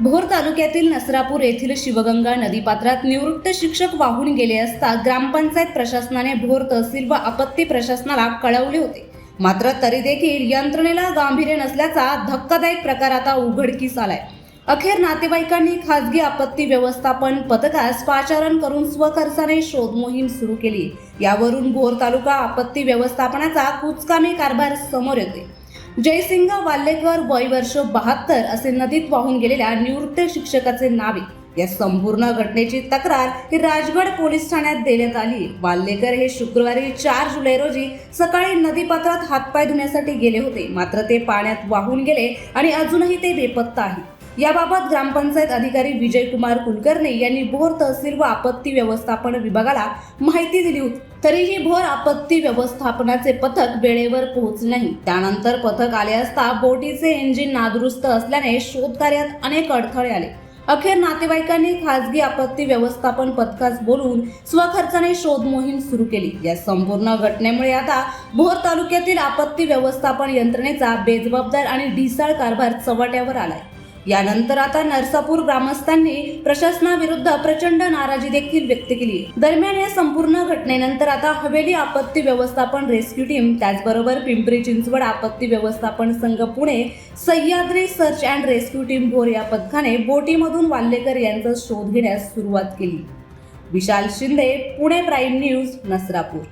भोर तालुक्यातील नसरापूर येथील शिवगंगा नदीपात्रात निवृत्त शिक्षक वाहून गेले असता ग्रामपंचायत प्रशासनाने भोर तहसील व आपत्ती प्रशासनाला कळवले होते. मात्र तरी देखील यंत्रणेला गांभीर्य नसल्याचा धक्कादायक प्रकार आता उघडकीस आलाय. अखेर नातेवाईकांनी खासगी आपत्ती व्यवस्थापन पथकास पाचारण करून स्वखर्चाने शोध मोहीम सुरू केली. यावरून भोर तालुका आपत्ती व्यवस्थापनाचा कुचकामी कारभार समोर येते जयसिंग वाल्लेकर वय वर्ष बहात्तर असे नदीत वाहून गेलेल्या निवृत्त शिक्षकाचे नावे या संपूर्ण घटनेची तक्रार ही राजगड पोलीस ठाण्यात देण्यात आली. वाल्लेकर हे शुक्रवारी चार जुलै रोजी सकाळी नदीपात्रात हातपाय धुण्यासाठी गेले होते. मात्र ते पाण्यात वाहून गेले आणि अजूनही ते बेपत्ता आहे याबाबत ग्रामपंचायत अधिकारी विजयकुमार कुलकर्णी यांनी भोर तहसील व आपत्ती व्यवस्थापन विभागाला माहिती दिली होती. तरीही भोर आपत्ती व्यवस्थापनाचे पथक वेळेवर पोहोचले नाही. त्यानंतर पथक आले असता बोटीचे इंजिन नादुरुस्त असल्याने शोधकार्यात अनेक अडथळे आले. अखेर नातेवाईकांनी खासगी आपत्ती व्यवस्थापन पथकास बोलवून स्वखर्चाने शोध मोहीम सुरू केली. या संपूर्ण घटनेमुळे आता भोर तालुक्यातील आपत्ती व्यवस्थापन यंत्रणेचा बेजबाबदार आणि ढिसाळ कारभार चव्हाट्यावर आलाय. यानंतर आता नरसापूर ग्रामस्थांनी प्रशासनाविरुद्ध प्रचंड नाराजी देखील व्यक्त केली. दरम्यान या संपूर्ण घटनेनंतर आता हवेली आपत्ती व्यवस्थापन रेस्क्यू टीम त्याचबरोबर पिंपरी चिंचवड आपत्ती व्यवस्थापन संघ Pune Sahyadri search and rescue team Bhor या पथकाने बोटीमधून वाल्लेकर यांचा शोध घेण्यास सुरुवात केली. Vishal Shinde Pune prime news Nasrapur.